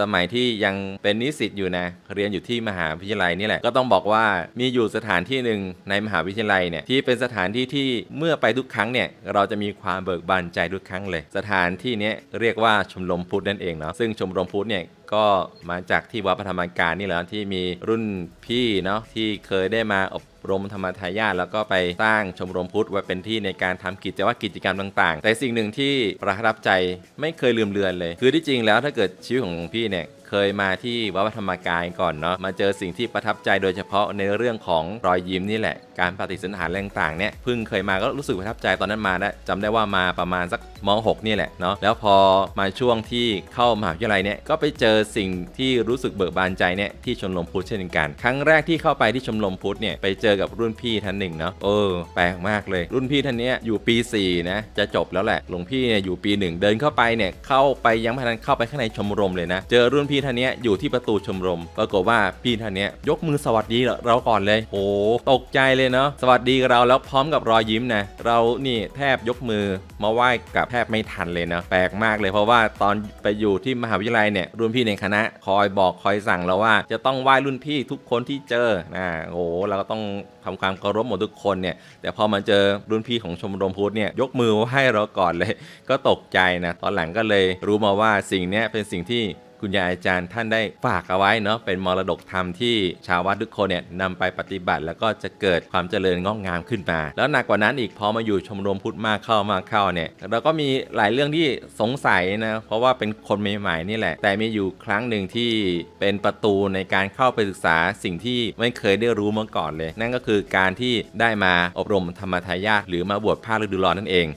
สมัยที่ยังเป็นนิสิตอยู่นะ เรียนอยู่ที่มหาวิทยาลัยนี่แหละ ก็ต้องบอกว่ามีอยู่สถานที่หนึ่งในมหาวิทยาลัยเนี่ยที่เป็นสถานที่ที่เมื่อไปทุกครั้งเนี่ยเราจะมีความเบิกบานใจทุกครั้งเลย สถานที่นี้เรียกว่าชมรมพุทธนั่นเองเนาะซึ่งชมรมพุทธเนี่ยก็มาจากที่วัดพระธรรมกายนี่แหละที่มีรุ่นพี่เนาะที่เคยได้มาอบ รมธรรมทายาทแล้วก็ไปสร้างชมรมพุทธไว้เป็นที่ในการทำกิจวัตรกิจกรรมต่างๆ แต่สิ่งหนึ่งที่ประทับใจไม่เคยลืมเลือนเลย คือที่จริงแล้วถ้าเกิดชีวิตของหลวงพี่เนี่ยเคยมาที่วัดพระธรรมกายก่อนเนาะมาเจอสิ่งที่ประทับใจโดยเฉพาะในเรื่องของรอยยิ้มนี่แหละ การปฏิสันถานอะไรต่างๆเนี่ยเพิ่งเคยมาก็รู้สึกประทับใจตอนนั้นมาได้จำได้ว่ามาประมาณสักม .6 นี่แหละเนาะแล้วพอมาช่วงที่เข้ามหาวิทยาลัยเนี่ยก็ไปเจอสิ่งที่รู้สึกเบิกบานใจเนี่ยที่ชมรมพุทธเช่นกัน ครั้งแรกที่เข้าไปที่ชมรมพุทธเนี่ยไปเจอกับรุ่นพี่ท่านหนึ่งเนาะเออแปลกมากเลย รุ่นพี่ท่านเนี้ยอยู่ปี 4 นะ จะจบแล้วแหละหลวงพี่เนี่ยอยู่ปีหนึ่งเดินเข้าไปเนี่ยเข้าไปยังไม่ทันเข้าไปข้างในชมรมเลยนะ เจอรุ่นพี่ท่านเนี้ยอยู่ที่ประตูชมรม ปรากฏว่าพี่ท่านเนี้ยยกมือสวัสดีเราก่อนเลยโอ้ตกใจเลยเนาะสวัสดีเราแล้วพร้อมกับรอยยิ้มนะเรานี่แทบยกมือมาไหว้กับแทบไม่ทันเลยนะแปลกมากเลยเพราะว่าตอนไปอยู่ที่มหาวิทยาลัยเนี่ยรุ่นพี่ในคณะคอยบอกคอยสั่งเราว่า จะต้องไหว้รุ่นพี่ทุกคนที่เจอนะโอ้เราก็ต้องทำความเคารพหมดทุกคนเนี่ย แต่พอมาเจอรุ่นพี่ของชมรมพุทธเนี่ยยกมือให้เราก่อนเลย ก็ตกใจนะ ตอนหลังก็เลยรู้มาว่าสิ่งนี้เป็นสิ่งที่ คุณยายอาจารย์ท่านได้ฝากเอาไว้เนาะเป็นมรดกธรรมที่ชาววัดทุกคนเนี่ยนำไปปฏิบัติ แล้วก็จะเกิดความเจริญงอกงามขึ้นมา แล้วหนักกว่านั้นอีกพอมาอยู่ชมรมพุทธมากเข้ามากเข้าเนี่ยเราก็มีหลายเรื่องที่สงสัยนะเพราะว่าเป็นคนใหม่ๆนี่แหละ แต่มีอยู่ครั้งหนึ่งที่เป็นประตูในการเข้าไปศึกษาสิ่งที่ไม่เคยได้รู้มาก่อนเลย นั่นก็คือการที่ได้มาอบรมธรรมทายาทหรือมาบวชภาคฤดูร้อนนั่นเอง